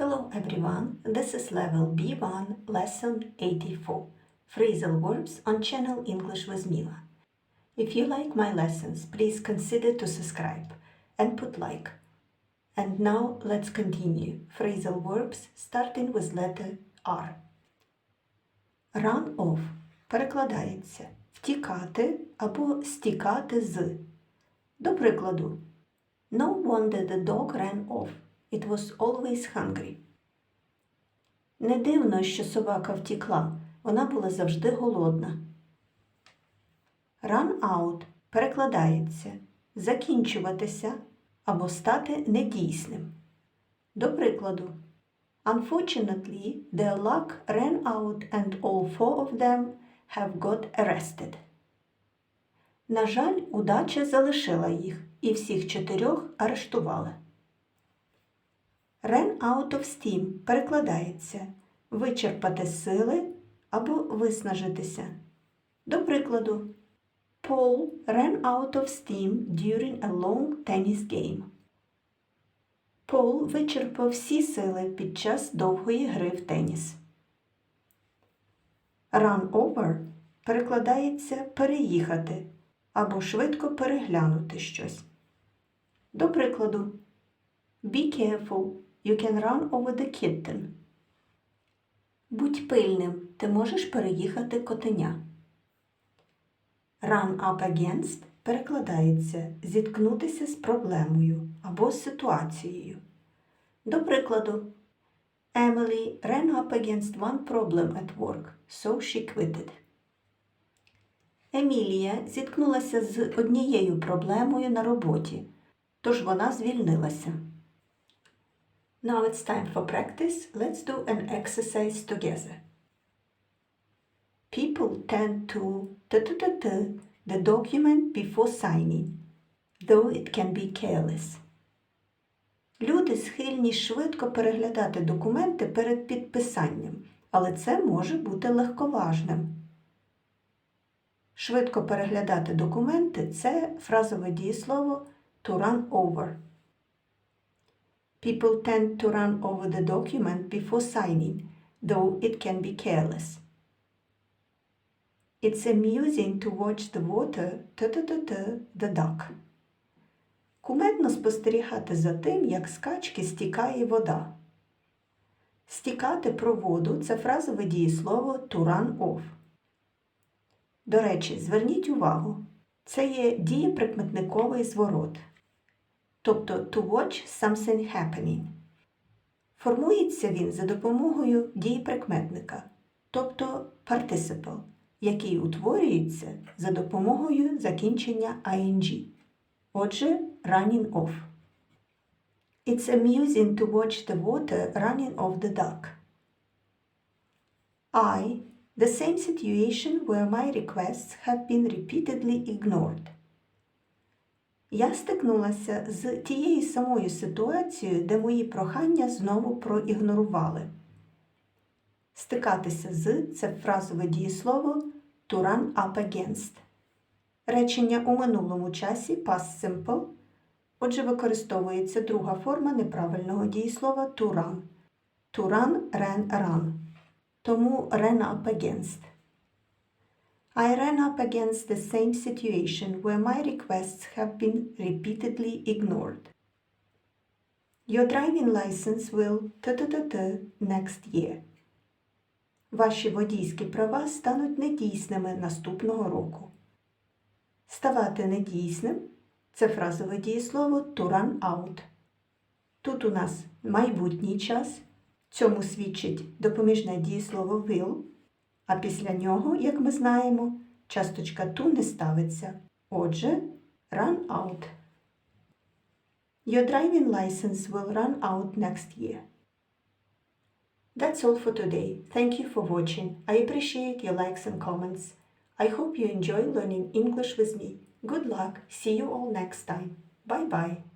Hello everyone, this is level B1, lesson 84, phrasal verbs on channel English with Mila. If you like my lessons, please consider to subscribe and put like. And now let's continue. Phrasal verbs starting with letter R. Run off перекладається втікати або стікати з. До прикладу, No wonder the dog ran off. It was always hungry. Не дивно, що собака втікла. Вона була завжди голодна. Run out перекладається закінчуватися або стати недійсним. До прикладу, Unfortunately, their luck ran out and all four of them have got arrested. На жаль, удача залишила їх, і всіх чотирьох арештували. Ran out of steam перекладається вичерпати сили або виснажитися. До прикладу, Paul ran out of steam during a long tennis game. Пол вичерпав всі сили під час довгої гри в теніс. Run over перекладається переїхати або швидко переглянути щось. До прикладу, Be careful, you can run over the kitten. Будь пильним, ти можеш переїхати котеня. Run up against перекладається зіткнутися з проблемою або з ситуацією. До прикладу, Emily ran up against one problem at work, so she quitted. Емілія зіткнулася з однією проблемою на роботі, тож вона звільнилася. Now it's time for practice. Let's do an exercise together. People tend to t-t-t-t the document before signing, though it can be careless. Люди схильні швидко переглядати документи перед підписанням, але це може бути легковажним. Швидко переглядати документи це фразове дієслово to run over. People tend to run over the document before signing, though it can be careless. It's amusing to watch the water t-t-t-t the duck. Кумедно спостерігати за тим, як з качки стікає вода. Стікати про воду це фразове дієслово to run off. До речі, зверніть увагу, це є дієприкметниковий зворот, тобто to watch something happening. Формується він за допомогою дієприкметника, тобто participle, який утворюється за допомогою закінчення ing. Отже, running off. It's amusing to watch the water running off the duck. I, the same situation where my requests have been repeatedly ignored. Я стикнулася з тією самою ситуацією, де мої прохання знову проігнорували. Стикатися з це фразове дієслово to run up against. Речення у минулому часі past simple. Отже, використовується друга форма неправильного дієслова to run. To run, ran, run. Тому ran up against. I ran up against the same situation where my requests have been repeatedly ignored. Your driving license will t-t-t-t next year. Ваші водійські права стануть недійсними наступного року. Ставати недійсним це фразове дієслово to run out. Тут у нас майбутній час, цьому свідчить допоміжне дієслово will, а після нього, як ми знаємо, часточка to не ставиться. Отже, run out. Your driving license will run out next year. That's all for today. Thank you for watching. I appreciate your likes and comments. I hope you enjoy learning English with me. Good luck. See you all next time. Bye bye.